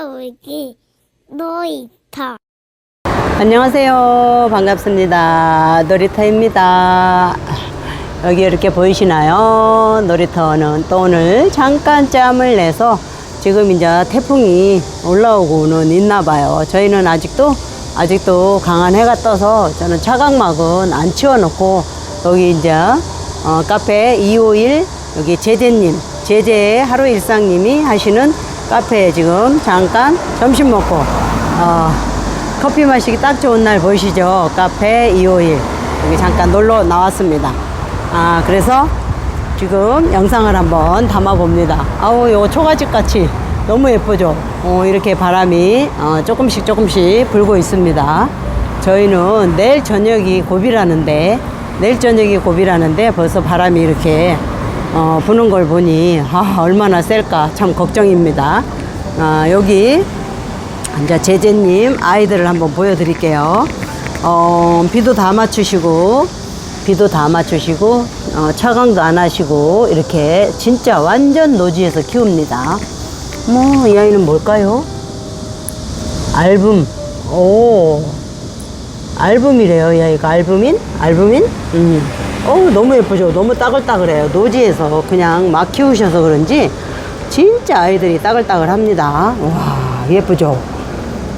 할아버지 놀이터 안녕하세요. 반갑습니다. 놀이터입니다. 여기 이렇게 보이시나요? 놀이터는 또 오늘 잠깐 짬을 내서 지금 이제 태풍이 올라오고는 있나 봐요. 저희는 아직도 아직도 강한 해가 떠서 저는 차각막은 안 치워놓고 여기 이제 어, 카페 251 여기 제재님 제재의 하루 일상님이 하시는 카페에 지금 잠깐 점심 먹고 어, 커피 마시기 딱 좋은 날 보이시죠? 카페 251. 여기 잠깐 놀러 나왔습니다. 아, 그래서 지금 영상을 한번 담아 봅니다. 아우, 요 초가집 같이 너무 예쁘죠? 어, 이렇게 바람이 어, 조금씩 조금씩 불고 있습니다. 저희는 내일 저녁이 고비라는데, 내일 저녁이 고비라는데 벌써 바람이 이렇게 어, 부는 걸 보니, 아, 얼마나 셀까 참 걱정입니다. 아, 여기 이제 제재님 아이들을 한번 보여드릴게요. 어, 비도 다 맞추시고, 비도 다 맞추시고, 어, 차강도 안 하시고, 이렇게 진짜 완전 노지에서 키웁니다. 뭐, 이 아이는 뭘까요? 알붐. 오. 알붐이래요, 이 아이가. 알부민? 알부민? 음. 어우, 너무 예쁘죠? 너무 따글따글해요. 노지에서 그냥 막 키우셔서 그런지, 진짜 아이들이 따글따글 합니다. 와, 예쁘죠?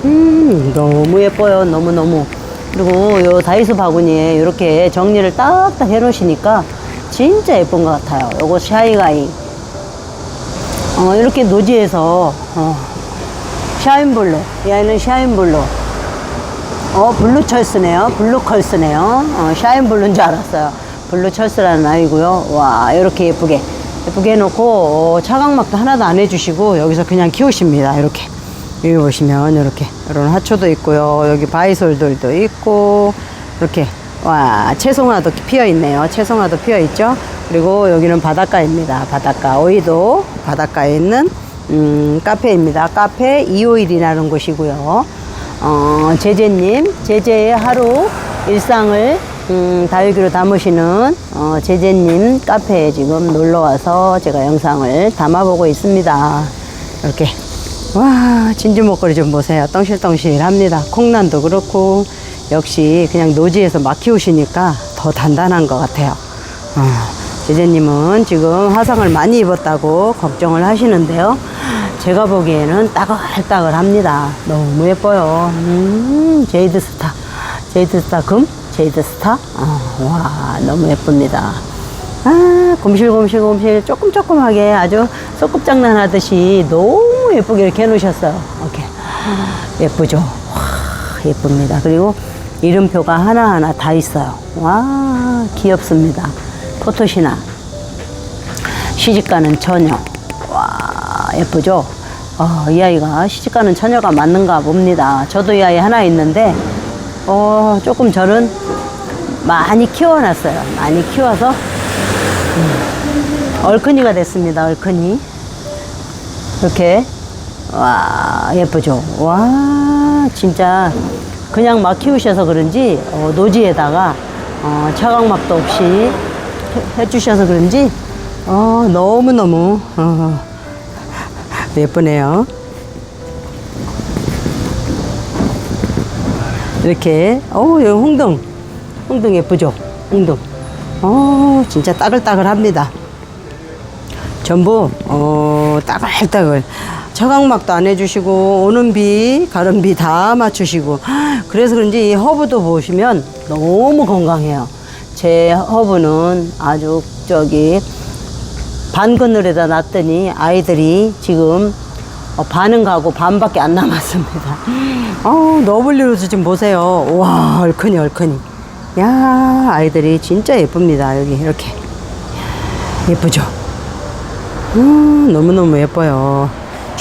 음, 너무 예뻐요. 너무너무. 그리고 요 다이소 바구니에 이렇게 정리를 딱딱 해 놓으시니까 진짜 예쁜 것 같아요. 요거 샤이가이. 어, 이렇게 노지에서, 어, 샤인블루. 이 아이는 샤인블루. 어, 블루철스네요. 블루컬스네요. 어, 샤인블루인 줄 알았어요. 블루 철스라는 아이고요. 와, 이렇게 예쁘게. 예쁘게 해놓고, 어, 차각막도 하나도 안 해주시고, 여기서 그냥 키우십니다. 이렇게. 여기 보시면, 이렇게. 이런 하초도 있고요. 여기 바이솔들도 있고, 이렇게. 와, 채송화도 피어 있네요. 채송화도 피어 있죠. 그리고 여기는 바닷가입니다. 바닷가. 오이도 바닷가에 있는, 음, 카페입니다. 카페 251이라는 곳이고요. 어, 제재님, 제재의 하루 일상을 음, 다육이로 담으시는 어, 제재님 카페에 지금 놀러 와서 제가 영상을 담아보고 있습니다. 이렇게 와 진주 목걸이 좀 보세요. 덩실덩실합니다. 콩란도 그렇고 역시 그냥 노지에서 막 키우시니까 더 단단한 것 같아요. 어, 제재님은 지금 화상을 많이 입었다고 걱정을 하시는데요. 제가 보기에는 따글따글합니다. 너무 예뻐요. 음, 제이드 스타. 제이드 스타 금? 제이드 스타? 어, 와, 너무 예쁩니다. 아, 곰실곰실곰실 조금조금하게 아주 소꿉장난 하듯이 너무 예쁘게 이렇게 해놓으셨어요. 이렇게. 예쁘죠? 와, 예쁩니다. 그리고 이름표가 하나하나 다 있어요. 와, 귀엽습니다. 포토시나. 시집가는 처녀. 와, 예쁘죠? 어, 이 아이가 시집가는 처녀가 맞는가 봅니다. 저도 이 아이 하나 있는데, 어, 조금 저는 많이 키워놨어요. 많이 키워서, 음, 얼큰이가 됐습니다. 얼큰이. 이렇게. 와, 예쁘죠? 와, 진짜. 그냥 막 키우셔서 그런지, 어, 노지에다가, 어, 차광막도 없이 해, 해주셔서 그런지, 어, 너무 너무, 어, 예쁘네요. 이렇게, 어우, 여기 홍등. 홍등 예쁘죠? 홍등. 어, 진짜 따글따글합니다. 전부, 어, 따글따글. 처각막도 안 해주시고, 오는 비, 가는 비 다 맞추시고. 그래서 그런지 이 허브도 보시면 너무 건강해요. 제 허브는 아주 저기, 반 그늘에다 놨더니 아이들이 지금 어, 반은 가고 반밖에 안 남았습니다. 어우, 너블리로즈 좀 보세요. 와, 얼큰이, 얼큰이. 야, 아이들이 진짜 예쁩니다. 여기, 이렇게. 예쁘죠? 음, 너무너무 예뻐요.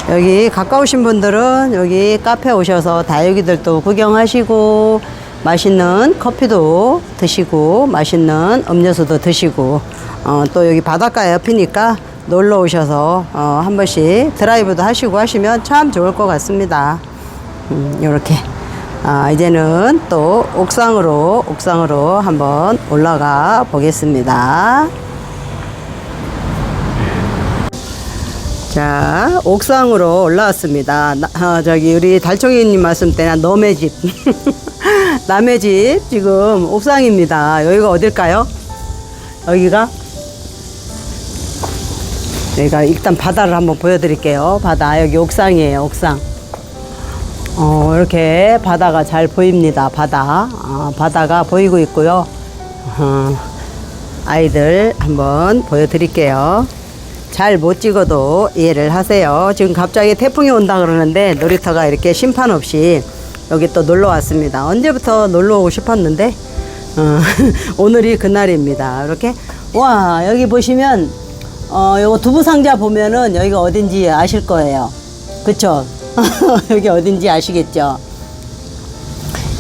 여기 가까우신 분들은 여기 카페 오셔서 다육이들도 구경하시고, 맛있는 커피도 드시고, 맛있는 음료수도 드시고, 어, 또 여기 바닷가 옆이니까 놀러 오셔서 어, 한 번씩 드라이브도 하시고 하시면 참 좋을 것 같습니다. 음, 요렇게. 아, 이제는 또 옥상으로, 옥상으로 한번 올라가 보겠습니다. 자, 옥상으로 올라왔습니다. 나, 아, 저기, 우리 달총이님 말씀 때나 너의 집. 남의 집, 지금 옥상입니다. 여기가 어딜까요? 여기가? 여기가 일단 바다를 한번 보여드릴게요. 바다, 여기 옥상이에요, 옥상. 어, 이렇게 바다가 잘 보입니다. 바다. 아, 바다가 보이고 있고요. 어, 아이들 한번 보여드릴게요. 잘 못 찍어도 이해를 하세요. 지금 갑자기 태풍이 온다 그러는데 놀이터가 이렇게 심판 없이 여기 또 놀러 왔습니다. 언제부터 놀러 오고 싶었는데 어, 오늘이 그날입니다. 이렇게 와 여기 보시면 어 요거 두부 상자 보면은 여기가 어딘지 아실 거예요. 그쵸? 여기 어딘지 아시겠죠?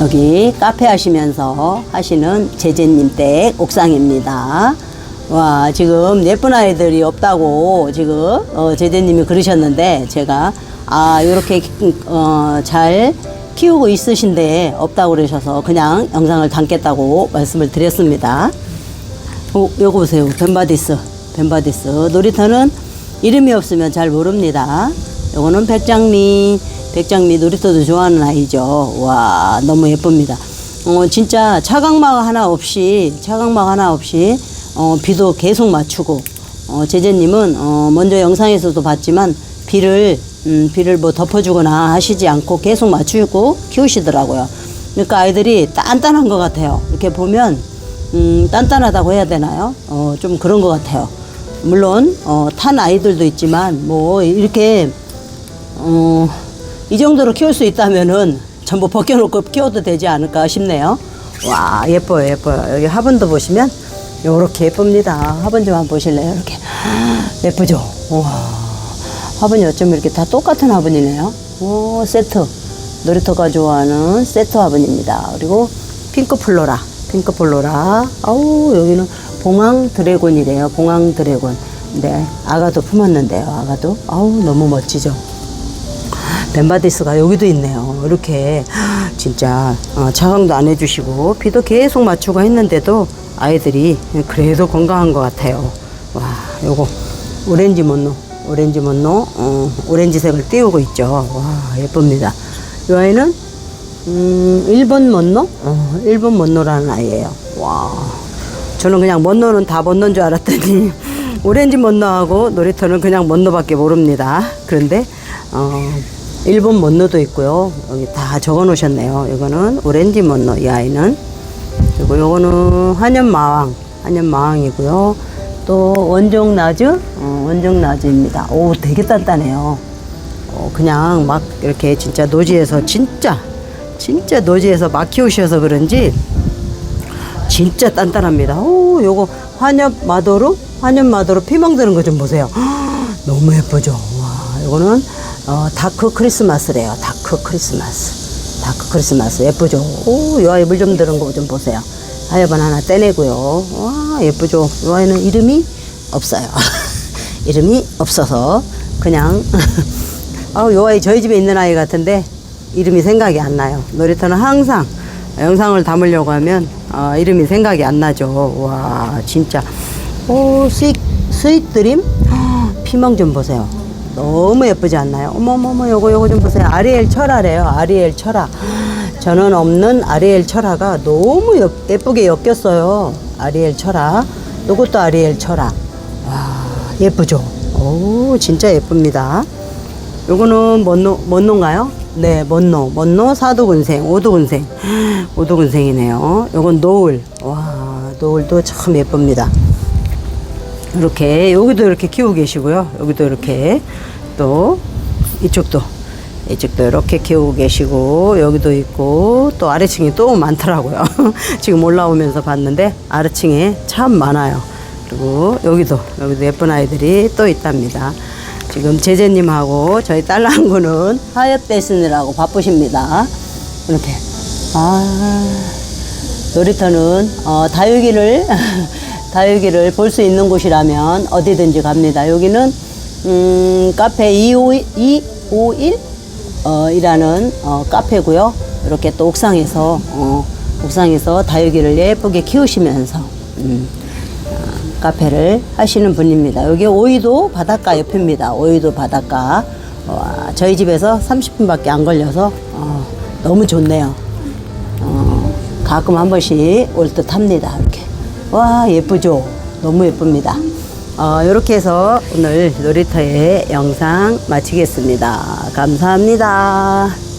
여기 카페 하시면서 하시는 제재님 댁 옥상입니다. 와, 지금 예쁜 아이들이 없다고 지금 어, 제재님이 그러셨는데 제가 아, 요렇게 어, 잘 키우고 있으신데 없다고 그러셔서 그냥 영상을 담겠다고 말씀을 드렸습니다. 오, 요거 보세요. 벤바디스. 벤바디스. 놀이터는 이름이 없으면 잘 모릅니다. 요거는 백장미. 백장미 놀이터도 좋아하는 아이죠. 와, 너무 예쁩니다. 어, 진짜 차각막 하나 없이, 차각막 하나 없이, 어, 비도 계속 맞추고, 어, 제재님은, 어, 먼저 영상에서도 봤지만, 비를, 음, 비를 뭐 덮어주거나 하시지 않고 계속 맞추고 키우시더라고요. 그러니까 아이들이 단단한 것 같아요. 이렇게 보면, 음, 단단하다고 해야 되나요? 어, 좀 그런 것 같아요. 물론, 어, 탄 아이들도 있지만, 뭐, 이렇게, 어, 이 정도로 키울 수 있다면은 전부 벗겨놓고 키워도 되지 않을까 싶네요. 와, 예뻐요, 예뻐요. 여기 화분도 보시면, 요렇게 예쁩니다. 화분 좀 한번 보실래요? 이렇게. 예쁘죠? 와. 화분이 어쩜 이렇게 다 똑같은 화분이네요. 오, 세트. 놀이터가 좋아하는 세트 화분입니다. 그리고 핑크 플로라. 핑크 플로라. 아우, 여기는 봉황 드래곤이래요. 봉황 드래곤. 네. 아가도 품었는데요. 아가도. 아우, 너무 멋지죠? 벤바디스가 여기도 있네요. 이렇게 진짜 어, 차강도 안 해주시고 비도 계속 맞추고 했는데도 아이들이 그래도 건강한 것 같아요. 와, 요거 오렌지 mon노, 오렌지 mon노, 어, 오렌지색을 띄우고 있죠. 와, 예쁩니다. 이 아이는 음, 일본 먼노? 어, 일본 먼노라는 아이예요. 와, 저는 그냥 먼노는 다 먼노인 줄 알았더니 오렌지 먼노하고 놀이터는 그냥 먼노밖에 모릅니다. 그런데 어, 일본 먼노도 있고요. 여기 다 적어 놓으셨네요. 이거는 오렌지 먼노, 이 아이는. 그리고 요거는 한연마왕, 한연마왕이고요. 또 원종 나즈, 어, 원종 나즈입니다. 오, 되게 단단해요. 어, 그냥 막 이렇게 진짜 노지에서 진짜, 진짜 노지에서 막 키우셔서 그런지 진짜 단단합니다. 오, 요거 환엽 마도로, 환엽 마도로 피멍 드는 거 좀 보세요. 너무 예쁘죠? 와, 요거는 어, 다크 크리스마스래요. 다크 크리스마스. 다크 크리스마스. 예쁘죠? 오, 이 아이 물좀 드는 거 좀 보세요. 하여반 하나 떼내고요. 와, 예쁘죠? 이 아이는 이름이 없어요. 이름이 없어서 그냥 아우, 요 아이 저희 집에 있는 아이 같은데 이름이 생각이 안 나요. 놀이터는 항상 영상을 담으려고 하면 어, 이름이 생각이 안 나죠. 와, 진짜. 오, 스윗, 스윗 드림? 피멍 좀 보세요. 너무 예쁘지 않나요? 어머머머, 요거, 요거 좀 보세요. 아리엘 철화래요. 아리엘 철화. 저는 없는 아리엘 철화가 너무 여- 예쁘게 엮였어요. 아리엘 철화. 요것도 아리엘 철화. 와, 예쁘죠? 오, 진짜 예쁩니다. 요거는 뭔노, 뭔노인가요? 네, 뭔노. 뭔노 사도군생, 오도군생. 오도군생이네요. 요건 노을. 와, 노을도 참 예쁩니다. 이렇게, 여기도 이렇게 키우고 계시고요. 여기도 이렇게 또 이쪽도 이쪽도 이렇게 키우고 계시고 여기도 있고 또 아래층이 또 많더라고요. 지금 올라오면서 봤는데 아래층에 참 많아요. 그리고 여기도 여기도 예쁜 아이들이 또 있답니다. 지금 제재님하고 저희 딸랑구는 데스니라고 바쁘십니다. 이렇게 아 놀이터는 어, 다육이를 다육이를 볼 수 있는 곳이라면 어디든지 갑니다. 여기는 음, 카페 251 251 어, 이라는 어, 카페고요. 이렇게 또 옥상에서 어, 옥상에서 다육이를 예쁘게 키우시면서 음, 어, 카페를 하시는 분입니다. 여기 오이도 바닷가 옆입니다. 오이도 바닷가. 와, 저희 집에서 30분밖에 안 걸려서 어, 너무 좋네요. 어, 가끔 한 번씩 올 듯 합니다. 이렇게. 와, 예쁘죠? 너무 예쁩니다. 어, 이렇게 해서 오늘 놀이터의 영상 마치겠습니다. 감사합니다.